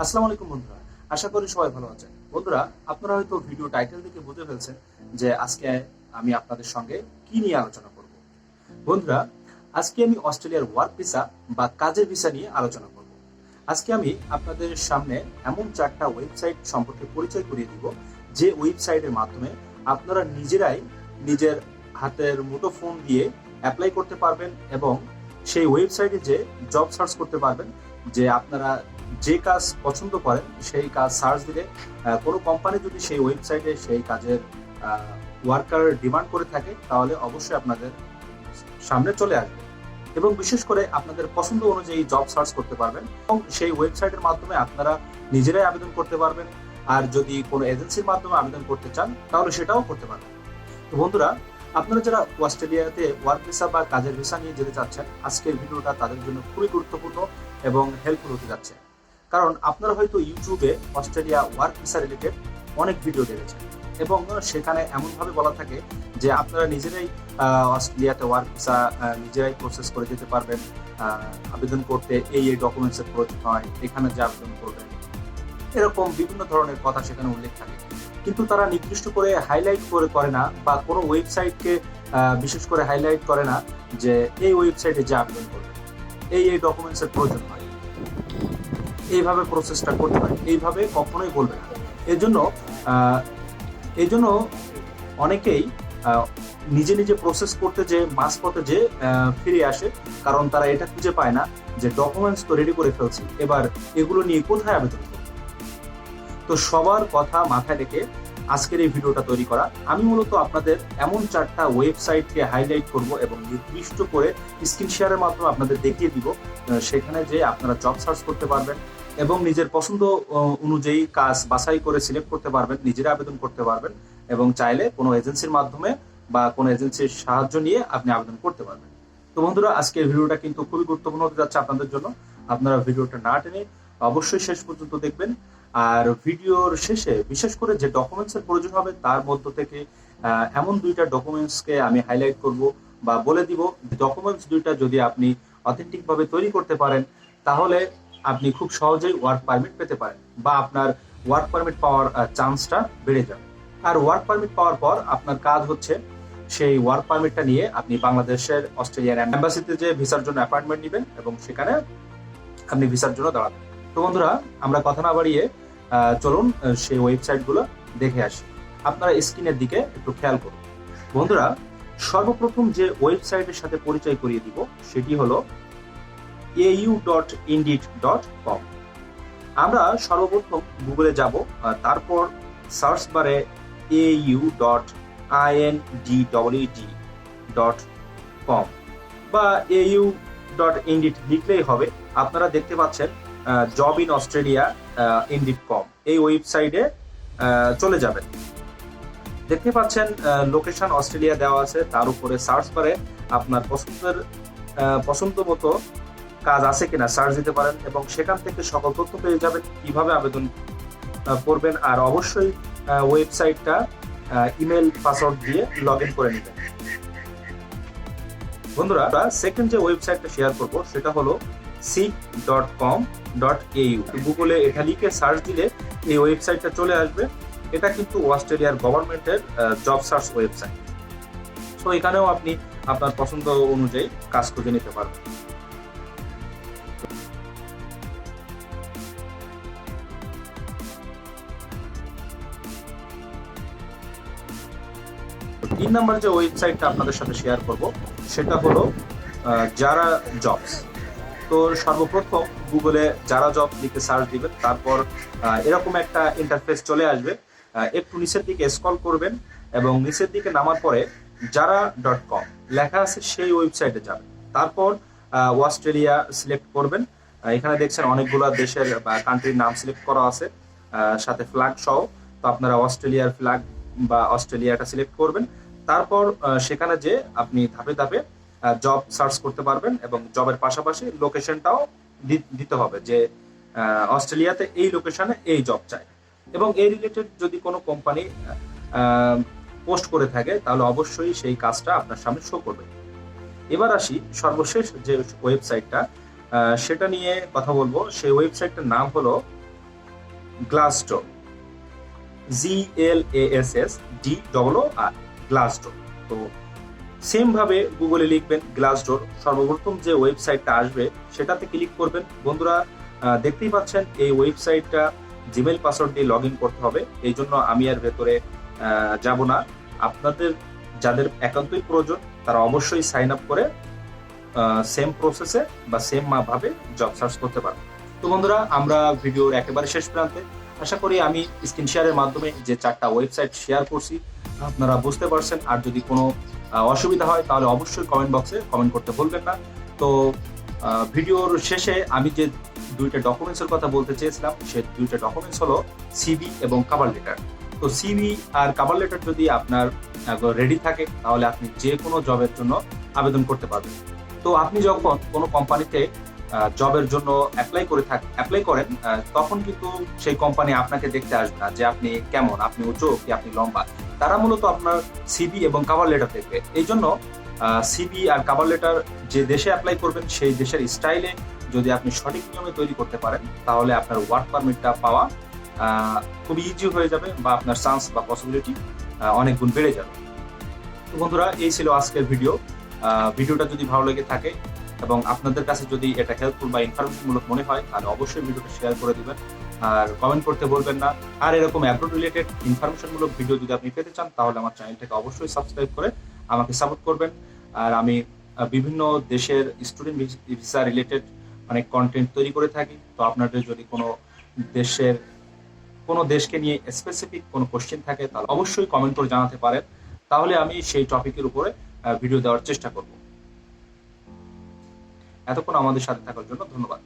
আসসালামু আলাইকুম বন্ধুরা, আশা করি সবাই ভালো আছেন। বন্ধুরা, আপনারা হয়তো ভিডিও টাইটেল দেখে বুঝে ফেলছেন যে আজকে আমি আপনাদের সঙ্গে কি নিয়ে আলোচনা করব। বন্ধুরা, আজকে আমি অস্ট্রেলিয়ার ওয়ার্ক ভিসা বা কাজের ভিসা নিয়ে আলোচনা করব। আজকে আমি আপনাদের সামনে এমন চারটা ওয়েবসাইট সম্পর্কে পরিচয় করিয়ে দিব, যে ওয়েবসাইটের মাধ্যমে আপনারা নিজেরাই নিজের হাতের মুঠো ফোন দিয়ে অ্যাপ্লাই করতে পারবেন এবং সেই ওয়েবসাইটে যে জব সার্চ করতে পারবেন, যে আপনারা যে কাজ পছন্দ করেন, সেই কাজ সার্চ দিলে কোনো কোম্পানি যদি সেই ওয়েবসাইটে সেই কাজের ওয়ার্কার ডিমান্ড করে থাকে, তাহলে অবশ্যই আপনাদের সামনে চলে আসবে। এবং বিশেষ করে আপনাদের পছন্দ অনুযায়ী জব সার্চ করতে পারবেন এবং সেই ওয়েবসাইটের মাধ্যমে আপনারা নিজেরাই আবেদন করতে পারবেন। আর যদি কোনো এজেন্সির মাধ্যমে আবেদন করতে চান, তাহলে সেটাও করতে পারবেন। তো বন্ধুরা, আপনারা যারা অস্ট্রেলিয়াতে ওয়ার্ক ভিসা বা কাজের ভিসা নিয়ে যেতে চাচ্ছেন, আজকের ভিডিওটা তাদের জন্য খুবই গুরুত্বপূর্ণ এবং হেল্পফুল হতে যাচ্ছে। কারণ আপনারা হয়তো ইউটিউবে অস্ট্রেলিয়া ওয়ার্ক ভিসা রিলেটেড অনেক ভিডিও দেখেছেন। এবং সেখানে এমনভাবে বলা থাকে যে আপনারা নিজেরাই অস্ট্রেলিয়াতে ওয়ার্ক ভিসা নিজেরাই প্রসেস করে যেতে পারবেন আবেদন করতে। এই এই ডকুমেন্টসের প্রয়োজন হয়, এখানে যে আবেদন করবেন। এরকম বিভিন্ন ধরনের কথা সেখানে উল্লেখ থাকে। কিন্তু তারা নির্দিষ্ট করে হাইলাইট করে করে না বা কোনো ওয়েবসাইটকে বিশেষ করে হাইলাইট করে না যে এই ওয়েবসাইটে যে আবেদন করবেন, এই এই ডকুমেন্টসের প্রয়োজন হয়। এইভাবে প্রসেসটা করতে হয় এইভাবে কখনোই বলবে না। এর জন্য এই জন্য অনেকেই নিজে নিজে প্রসেস করতে যে মাঝপথে যে ফিরে আসে, কারণ তারা এটা খুঁজে পায় না যে ডকুমেন্টস তো রেডি করে ফেলছি, এবার এগুলো নিয়ে কোথায় আবেদন করব? তো সবার কথা মাথায় রেখে আজকের এই ভিডিওটা তৈরি করা। আমি মূলত আপনাদের এমন চারটা ওয়েবসাইটকে হাইলাইট করব এবং নির্দিষ্ট করে স্ক্রিন শেয়ারের মাধ্যমে আপনাদের দেখিয়ে দিব সেখানে যে আপনারা জব সার্চ করতে পারবেন এবং নিজের পছন্দ অনুযায়ী কাজ বাছাই করে সিলেক্ট করতে পারবেন, নিজেরা আবেদন করতে পারবেন এবং চাইলে কোনো এজেন্সির মাধ্যমে বা কোনো এজেন্সির সাহায্য নিয়ে আপনি আবেদন করতে পারবেন। তো বন্ধুরা, আজকের ভিডিওটা কিন্তু খুবই গুরুত্বপূর্ণ হতে যাচ্ছে আপনাদের জন্য। আপনারা ভিডিওটা না টেনে অবশ্যই শেষ পর্যন্ত দেখবেন। আর ভিডিওর শেষে বিশেষ করে যে ডকুমেন্টস এর প্রয়োজন হবে, তার মধ্য থেকে এমন দুইটা ডকুমেন্টসকে আমি হাইলাইট করব বা বলে দিব। ডকুমেন্টস দুইটা যদি আপনি অথেন্টিক ভাবে তৈরি করতে পারেন, তাহলে আপনি খুব সহজেই ওয়ার্ক পারমিট পেতে পারেন বা আপনার ওয়ার্ক পারমিট পাওয়ার চান্সটা বেড়ে যাবে। আর ওয়ার্ক পারমিট পাওয়ার পর আপনার কাজ হচ্ছে সেই ওয়ার্ক পারমিটটা নিয়ে আপনি বাংলাদেশের, অস্ট্রেলিয়ার অ্যাম্বাসিতে যে ভিসার জন্য অ্যাপয়েন্টমেন্ট নেবেন এবং সেখানে আপনি ভিসার জন্য দাঁড়াবেন। তো বন্ধুরা, আমরা কথা না বাড়িয়ে চলুন সেই ওয়েবসাইটগুলো দেখে আসি। আপনারা স্ক্রিনের দিকে একটু খেয়াল করুন। বন্ধুরা, সর্বপ্রথম যে ওয়েবসাইটের সাথে পরিচয় করিয়ে দিব, সেটি হলো au ডট ডট কম আমরা সর্বপ্রথম গুগলে যাব তারপর সার্চ বারে au dot D WD dot com বা au ডট লিখলেই হবে। আপনারা দেখতে পাচ্ছেন job in Australia Indeed com এই ওয়েবসাইটে চলে যাবেন। দেখতে পাচ্ছেন লোকেশন অস্ট্রেলিয়া দেওয়া আছে। তার উপরে সার্চ করে আপনার পছন্দের পছন্দ মতো কাজ আছে কিনা সার্চ দিতে পারেন এবং সেখান থেকে সকল তথ্য পেয়ে যাবেন, কীভাবে আবেদন করবেন আর অবশ্যই ওয়েবসাইটটা ইমেল পাসওয়ার্ড দিয়ে লগ ইন করে নেবেন। বন্ধুরা সেকেন্ড যে ওয়েবসাইটটা শেয়ার করব, সেটা হলো seek dot com dot AU গুগলে এটা লিখে সার্চ দিলে এই ওয়েবসাইটটা চলে আসবে। এটা কিন্তু অস্ট্রেলিয়ার গভর্নমেন্টের জব সার্চ ওয়েবসাইট তো এখানেও আপনি আপনার পছন্দ অনুযায়ী কাজ খুঁজে নিতে পারবেন। তিন নাম্বার যে ওয়েবসাইটটা আপনাদের সাথে শেয়ার করব, সেটা হলো যারা জবস তো সর্বপ্রথম গুগলে যারা জব লিখে সার্চ দিবেন, তারপর এরকম একটা ইন্টারফেস চলে আসবে। একটু নিচের দিকে স্ক্রল করবেন এবং নিচের দিকে নামার পরে যারা ডট কম লেখা আছে সেই ওয়েবসাইটে যাবেন। তারপর অস্ট্রেলিয়া সিলেক্ট করবেন। এখানে দেখছেন অনেকগুলো দেশের বা কান্ট্রির নাম সিলেক্ট করা আছে। সাথে ফ্ল্যাগ সহ। তো আপনারা অস্ট্রেলিয়ার ফ্ল্যাগ বা অস্ট্রেলিয়াটা সিলেক্ট করবেন। তারপর সেখানে যে আপনি ধাপে ধাপে জব সার্চ করতে পারবেন এবং জবের পাশাপাশি লোকেশনটাও দিতে হবে যে অস্ট্রেলিয়াতে এই লোকেশনে এই জব চাই। এবং এই রিলেটেড যদি কোনো কোম্পানি পোস্ট করে থাকে, তাহলে অবশ্যই সেই কাজটা আপনার সামনে শো করবে। এবার আসি সর্বশেষ যে ওয়েবসাইটটা সেটা নিয়ে কথা বলব। সেই ওয়েবসাইটটার নাম হলো Glassdoor G L A S S D double R Glassdoor তো সেম ভাবে গুগলে লিখবেন গ্লাসডোর সর্বপ্রথম যে ওয়েবসাইটটা আসবে, সেটাতে ক্লিক করবেন। বন্ধুরা দেখতেই পাচ্ছেন এই ওয়েবসাইটটা জিমেল পাসওয়ার্ড দিয়ে লগ করতে হবে। এই জন্য আমি আর ভেতরে যাব না। আপনাদের যাদের একান্তই প্রয়োজন, তারা অবশ্যই সাইন আপ করে সেম প্রসেসে বা সেম ভাবে জব সার্চ করতে পারবেন। তো বন্ধুরা, আমরা ভিডিওর একেবারে শেষ প্রান্তে। আশা করি আমি স্ক্রিন শেয়ারের মাধ্যমে যে চারটা ওয়েবসাইট শেয়ার করছি আপনারা বুঝতে পারছেন। আর যদি কোনো অসুবিধা হয়, তাহলে অবশ্যই কমেন্ট বক্সে কমেন্ট করতে ভুলবেন না। তো ভিডিওর শেষে আমি যে দুইটা ডকুমেন্টসের কথা বলতে চেয়েছিলাম, সে দুইটা ডকুমেন্টস হলো সিবি এবং কাভার লেটার তো সিবি আর কাভার লেটার যদি আপনার রেডি থাকে, তাহলে আপনি যে কোনো জবের জন্য আবেদন করতে পারবেন। তো আপনি যখন কোনো কোম্পানিতে জবের জন্য অ্যাপ্লাই করে থাক অ্যাপ্লাই করেন তখন কিন্তু সেই কোম্পানি আপনাকে দেখতে আসবে না যে আপনি কেমন, আপনি উঁচু কি আপনি লম্বা। তারা মূলত আপনার সিবি এবং কাভার লেটার দেখবে। এই জন্য সিবি আর কাভার লেটার যে দেশে অ্যাপ্লাই করবেন, সেই দেশের স্টাইলে যদি আপনি সঠিক নিয়মে তৈরি করতে পারেন, তাহলে আপনার ওয়ার্ক পারমিটটা পাওয়া খুব ইজি হয়ে যাবে বা আপনার চান্স বা পসিবিলিটি অনেক গুণ বেড়ে যাবে। তো বন্ধুরা, এই ছিল আজকের ভিডিও ভিডিওটা যদি ভালো লেগে থাকে এবং আপনাদের কাছে যদি এটা হেল্পফুল বা ইনফরমেশন মূলক মনে হয়, তাহলে অবশ্যই ভিডিওটা শেয়ার করে দিবেন। আর কমেন্ট করতে বলবেন না। আর এরকম অ্যাপ্রোড রিলেটেড ইনফরমেশন মূলক ভিডিও যদি আপনি পেতে চান, তাহলে আমার চ্যানেলটাকে অবশ্যই সাবস্ক্রাইব করে আমাকে সাপোর্ট করবেন। আর আমি বিভিন্ন দেশের স্টুডেন্ট ভিসা রিলেটেড অনেক কন্টেন্ট তৈরি করে থাকি। তো আপনাদের যদি কোনো দেশের, কোনো দেশকে নিয়ে স্পেসিফিক কোনো কোশ্চেন থাকে, তাহলে অবশ্যই কমেন্ট করে জানাতে পারেন। তাহলে আমি সেই টপিকের উপরে ভিডিও দেওয়ার চেষ্টা করব। এতক্ষণ আমাদের সাথে থাকার জন্য ধন্যবাদ।